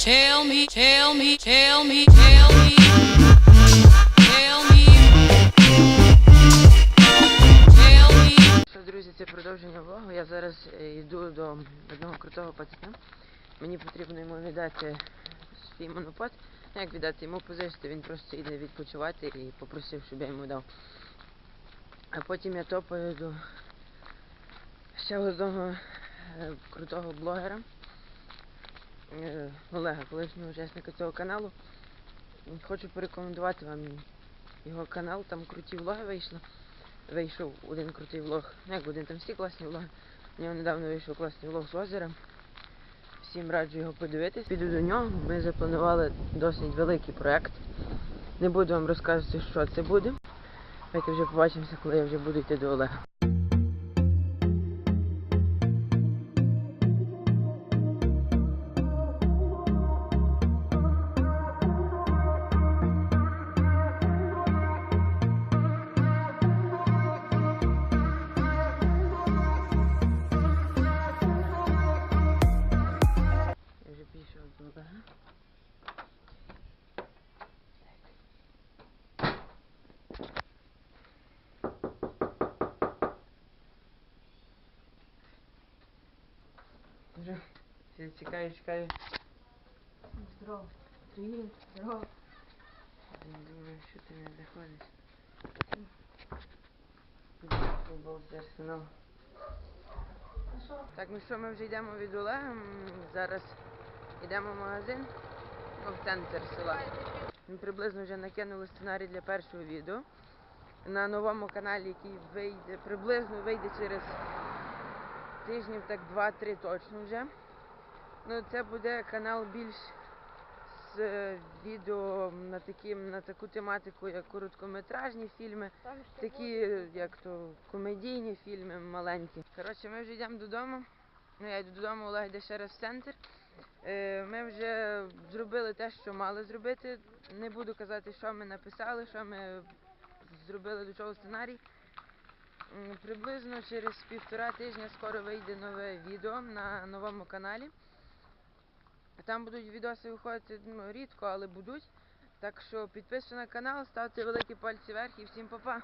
Tell me, tell me, tell me, tell me. Що, друзі, це продовження влогу. Я зараз е, йду до одного крутого пацана. Мені потрібно йому віддати свій монопод. Ну, Як віддати йому позичити, він просто йде відпочивати і попросив, щоб я йому дав. А потім я топаю до ще одного е, крутого блогера Олега, колишнього учасника цього каналу. Хочу порекомендувати вам його канал, там круті влоги вийшли вийшов один крутий влог. Ну, як один там всі класні влоги. У нього недавно вийшов класний влог з озера. Всім раджу його подивитись. Піду до нього. Ми запланували досить великий проект. Не буду вам розказувати, що це буде. Давайте вже побачимося, коли я вже буду йти до Олега. Олега. Вже чекаю, чекаю. Здорово. Привіт, здорово. Думаю, що ти не заходиш. Футбол з Арсенал. Так, ну що, ми вже йдемо від Олега. Зараз йдемо в магазин ну, в центр села. Ми приблизно вже накинули сценарій для першого відео. На новому каналі, який вийде, приблизно вийде через тижнів так 2-3 точно вже. Ну, це буде канал більш з е, відео на, такі, на таку тематику, як короткометражні фільми, такі, е, як то комедійні фільми маленькі. Коротше, ми вже йдемо додому. Ну, я йду додому, Олег йде ще раз в центр. Е, Ми вже зробили те, що мали зробити. Не буду казати, що ми написали, що ми зробили до чого сценарій. Приблизно через півтора тижня скоро вийде нове відео на новому каналі. Там будуть відоси виходити ну, рідко, але будуть. Так що підписуйтесь на канал, ставте великі пальці вверх і всім па-па.